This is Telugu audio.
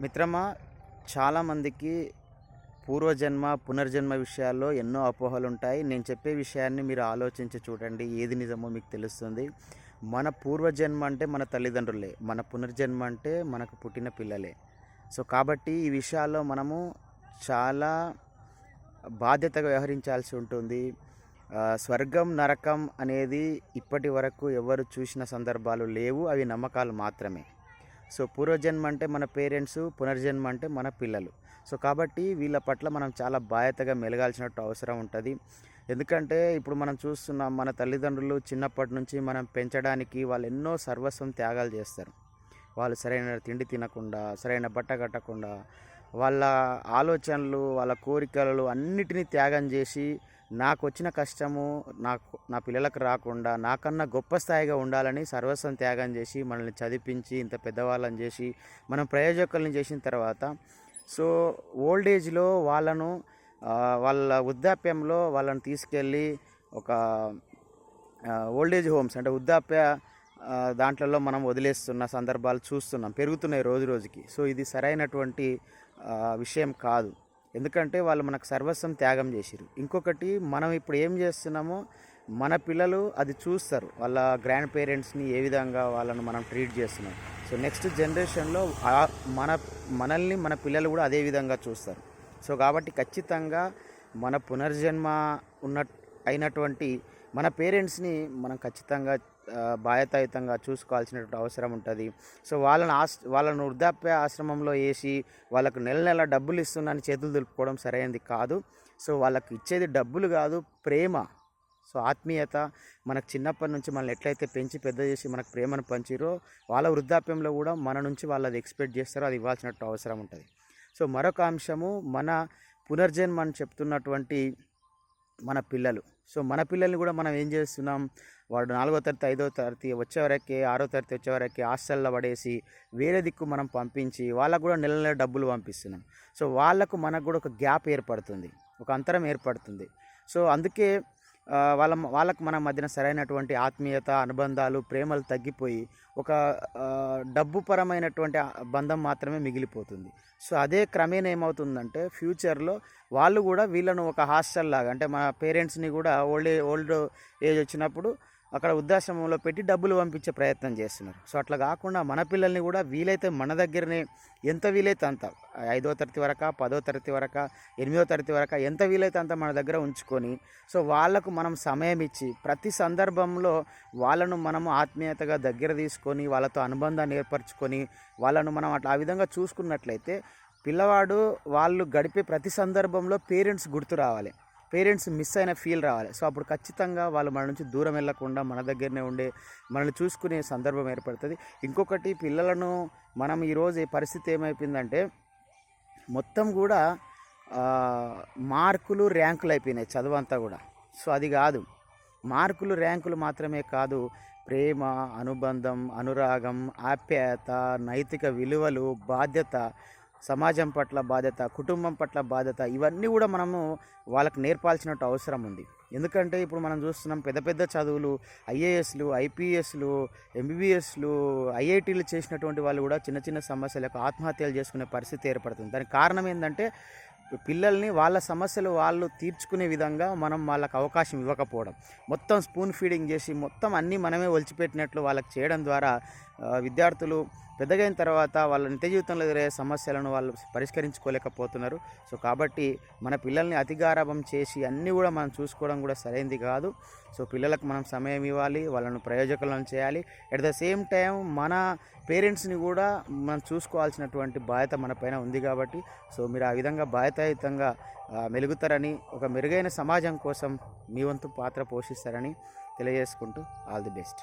మిత్రమా చాలామందికి పూర్వజన్మ పునర్జన్మ విషయాల్లో ఎన్నో అపోహలు ఉంటాయి నేను చెప్పే విషయాన్ని మీరు ఆలోచించి చూడండి. ఏది నిజమో మీకు తెలుస్తుంది. మన పూర్వజన్మ అంటే మన తల్లిదండ్రులే. మన పునర్జన్మ అంటే మనకు పుట్టిన పిల్లలే. సో కాబట్టి ఈ విషయాల్లో మనము చాలా బాధ్యతగా వ్యవహరించాల్సి ఉంటుంది. స్వర్గం నరకం అనేది ఇప్పటి వరకు ఎవరు చూసిన సందర్భాలు లేవు. అవి నమ్మకాలు మాత్రమే. సో పూర్వజన్మ అంటే మన పేరెంట్స్ పునర్జన్మ అంటే మన పిల్లలు. సో కాబట్టి వీళ్ళ పట్ల మనం చాలా బాధ్యతగా మెలగాల్సినట్టు అవసరం ఉంటుంది. ఎందుకంటే ఇప్పుడు మనం చూస్తున్నాం మన తల్లిదండ్రులు చిన్నప్పటి నుంచి మనం పెంచడానికి వాళ్ళు ఎన్నో సర్వస్వం త్యాగాలు చేస్తారు. వాళ్ళు సరైన తిండి తినకుండా సరైన బట్ట కట్టకుండా వాళ్ళ ఆలోచనలు వాళ్ళ కోరికలు అన్నిటినీ త్యాగం చేసి నాకు వచ్చిన కష్టము నాకు నా పిల్లలకు రాకుండా నాకన్నా గొప్ప స్థాయిగా ఉండాలని సర్వస్వం త్యాగం చేసి మనల్ని చదివించి ఇంత పెద్దవాళ్ళని చేసి మనం ప్రయోజకుల్ని చేసిన తర్వాత సో ఓల్డ్ ఏజ్లో వాళ్ళను వాళ్ళ వృద్ధాప్యంలో వాళ్ళని తీసుకెళ్ళి ఒక ఓల్డ్ ఏజ్ హోమ్స్ అంటే వృద్ధాప్య దాంట్లలో మనం వదిలేస్తున్న సందర్భాలు చూస్తున్నాం పెరుగుతున్నాయి రోజు రోజుకి. సో ఇది సరైనటువంటి విషయం కాదు. ఎందుకంటే వాళ్ళు మనకు సర్వస్వం త్యాగం చేసిరు ఇంకొకటి మనం ఇప్పుడు ఏం చేస్తున్నామో మన పిల్లలు అది చూస్తారు. వాళ్ళ గ్రాండ్ పేరెంట్స్ని ఏ విధంగా వాళ్ళను మనం ట్రీట్ చేస్తున్నాం. సో నెక్స్ట్ జనరేషన్లో మన మనల్ని మన పిల్లలు కూడా అదే విధంగా చూస్తారు. సో కాబట్టి ఖచ్చితంగా మన పునర్జన్మ ఉన్న అయినటువంటి మన పేరెంట్స్ని మనం ఖచ్చితంగా బాధ్యతాయుతంగా చూసుకోవాల్సినటువంటి అవసరం ఉంటుంది. సో వాళ్ళని ఆస్ వాళ్ళను వృద్ధాప్య ఆశ్రమంలో వేసి వాళ్ళకు నెల నెల డబ్బులు ఇస్తున్నాను చేతులు దులుపుకోవడం సరైనది కాదు. సో వాళ్ళకు ఇచ్చేది డబ్బులు కాదు ప్రేమ. సో ఆత్మీయత మనకు చిన్నప్పటి నుంచి మనల్ని ఎట్లయితే పెంచి పెద్ద చేసి మనకు ప్రేమను పంచిరో వాళ్ళ వృద్ధాప్యంలో కూడా మన నుంచి వాళ్ళు అది ఎక్స్పెక్ట్ చేస్తారో అది ఇవ్వాల్సినట్టు అవసరం ఉంటుంది. సో మరొక అంశము మన పునర్జన్మ అని చెప్తున్నటువంటి మన పిల్లలు. సో మన పిల్లల్ని కూడా మనం ఏం చేస్తున్నాం? వాడు నాలుగో తరగతి ఐదో తరగతి వచ్చేవరకే ఆరో తరగతి వచ్చేవరకే హాస్టల్లో పడేసి వేరే దిక్కు మనం పంపించి వాళ్ళకు కూడా నెల నెల డబ్బులు పంపిస్తున్నాం. సో వాళ్ళకు మనకు కూడా ఒక గ్యాప్ ఏర్పడుతుంది. ఒక అంతరం ఏర్పడుతుంది. సో అందుకే వాళ్ళ వాళ్ళకు మన మధ్యన సరైనటువంటి ఆత్మీయత అనుబంధాలు ప్రేమలు తగ్గిపోయి ఒక డబ్బు పరమైనటువంటి బంధం మాత్రమే మిగిలిపోతుంది. సో అదే క్రమేణ ఏమవుతుందంటే ఫ్యూచర్లో వాళ్ళు కూడా వీళ్ళను ఒక హాస్టల్ లాగా అంటే మన పేరెంట్స్ని కూడా ఓల్డ్ ఓల్డ్ ఏజ్ వచ్చినప్పుడు అక్కడ వృద్ధాశ్రమంలో పెట్టి డబ్బులు పంపించే ప్రయత్నం చేస్తున్నారు. సో అట్లా కాకుండా మన పిల్లల్ని కూడా వీలైతే మన దగ్గరనే ఎంత వీలైతే అంత ఐదో తరగతి వరక పదో తరగతి వరక ఎనిమిదో తరగతి వరక ఎంత వీలైతే అంత మన దగ్గర ఉంచుకొని సో వాళ్ళకు మనం సమయం ఇచ్చి ప్రతి సందర్భంలో వాళ్ళను మనము ఆత్మీయతగా దగ్గర తీసుకొని వాళ్ళతో అనుబంధాన్ని ఏర్పరచుకొని వాళ్ళను మనం అట్లా ఆ విధంగా చూసుకున్నట్లయితే పిల్లవాడు వాళ్ళు గడిపే ప్రతి సందర్భంలో పేరెంట్స్ గుర్తు రావాలి. పేరెంట్స్ మిస్ అయిన ఫీల్ రావాలి. సో అప్పుడు ఖచ్చితంగా వాళ్ళు మన నుంచి దూరం వెళ్ళకుండా మన దగ్గరనే ఉండే మనల్ని చూసుకునే సందర్భం ఏర్పడుతుంది. ఇంకొకటి పిల్లలను మనం ఈరోజు ఈ పరిస్థితి ఏమైపోయిందంటే మొత్తం కూడా మార్కులు ర్యాంకులు అయిపోయినాయి చదువు అంతా కూడా. సో అది కాదు. మార్కులు ర్యాంకులు మాత్రమే కాదు ప్రేమ అనుబంధం అనురాగం ఆప్యాయత నైతిక విలువలు బాధ్యత సమాజం పట్ల బాధ్యత కుటుంబం పట్ల బాధ్యత ఇవన్నీ కూడా మనము వాళ్ళకి నేర్పాల్సినట్టు అవసరం ఉంది. ఎందుకంటే ఇప్పుడు మనం చూస్తున్నాం పెద్ద పెద్ద చదువులు ఐఏఎస్లు ఐపీఎస్లు ఎంబీబీఎస్లు ఐఐటీలు చేసినటువంటి వాళ్ళు కూడా చిన్న చిన్న సమస్యలకు ఆత్మహత్యలు చేసుకునే పరిస్థితి ఏర్పడుతుంది. దానికి కారణం ఏంటంటే పిల్లల్ని వాళ్ళ సమస్యలు వాళ్ళు తీర్చుకునే విధంగా మనం వాళ్ళకి అవకాశం ఇవ్వకపోవడం. మొత్తం స్పూన్ ఫీడింగ్ చేసి మొత్తం అన్నీ మనమే ఒలిచిపెట్టినట్లు వాళ్ళకి చేయడం ద్వారా విద్యార్థులు పెద్దగైన తర్వాత వాళ్ళ నిత్య జీవితంలో ఎదురయ్యే సమస్యలను వాళ్ళు పరిష్కరించుకోలేకపోతున్నారు. సో కాబట్టి మన పిల్లల్ని అతిగారాభం చేసి అన్నీ కూడా మనం చూసుకోవడం కూడా సరైనది కాదు. సో పిల్లలకు మనం సమయం ఇవ్వాలి వాళ్ళను ప్రయోజకులను చేయాలి. అట్ ద సేమ్ టైం మన పేరెంట్స్ని కూడా మనం చూసుకోవాల్సినటువంటి బాధ్యత మన పైన ఉంది కాబట్టి సో మీరు ఆ విధంగా బాధ్యతాయుతంగా మెలుగుతారని ఒక మెరుగైన సమాజం కోసం మీ వంతు పాత్ర పోషిస్తారని తెలియజేసుకుంటూ ఆల్ ది బెస్ట్.